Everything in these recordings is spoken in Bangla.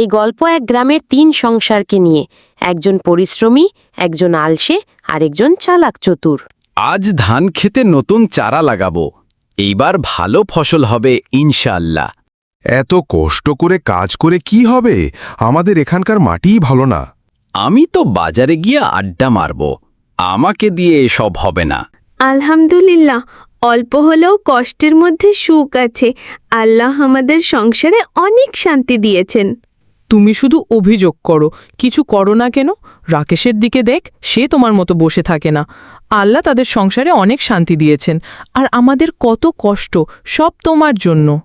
এই গল্প এক গ্রামের তিন সংসারকে নিয়ে। একজন পরিশ্রমী একজন আলসে আর একজন চালাক চতুর। আজ ধান খেতে নতুন চারা লাগাবো। এইবার ভালো ফসল হবে ইনশাল্লাহ এত কষ্ট করে কাজ করে কি হবে? আমাদের এখানকার মাটিই ভালো না। আমি তো বাজারে গিয়ে আড্ডা মারব। আমাকে দিয়ে এসব হবে না। আলহামদুলিল্লাহ অল্প হলেও কষ্টের মধ্যে সুখ আছে। আল্লাহ আমাদের সংসারে অনেক শান্তি দিয়েছেন। তুমি শুধু অভিযোগ করো কিছু করো না কেন? রাকেশের দিকে দেখ সে তোমার মতো বসে থাকে না। আল্লাহ তাদের সংসারে অনেক শান্তি দিয়েছেন আর আমাদের কত কষ্ট সব তোমার জন্য।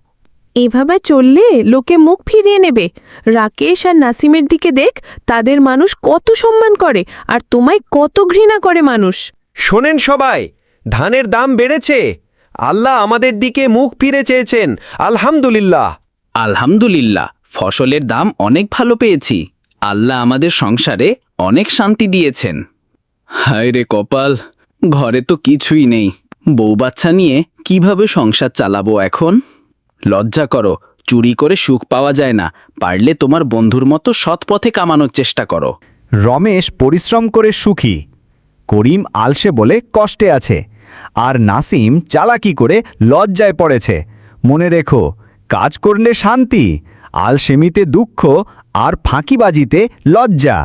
এভাবে চললে লোকে মুখ ফিরিয়ে নেবে। রাকেশ আর নাসিমের দিকে দেখ তাদের মানুষ কত সম্মান করে আর তোমায় কত ঘৃণা করে মানুষ। শোনেন সবাই ধানের দাম বেড়েছে। আল্লাহ আমাদের দিকে মুখ ফিরে চেয়েছেন। আলহামদুলিল্লাহ। আলহামদুলিল্লাহ। ফসলের দাম অনেক ভালো পেয়েছি। আল্লাহ আমাদের সংসারে অনেক শান্তি দিয়েছেন। হায় রে কপাল, ঘরে তো কিছুই নেই। বউ বাচ্চা নিয়ে কীভাবে সংসার চালাবো এখন? লজ্জা করো, চুরি করে সুখ পাওয়া যায় না। পারলে তোমার বন্ধুর মতো সৎ পথে কামানোর চেষ্টা করো। রমেশ পরিশ্রম করে সুখী। করিম আলসে বলে কষ্টে আছে। আর নাসিম চালাকি করে লজ্জায় পড়েছে। মনে রেখো, কাজ করলে শান্তি। আলসেমিতে দুঃখ আর ফাঁকিবাজিতে লজ্জা।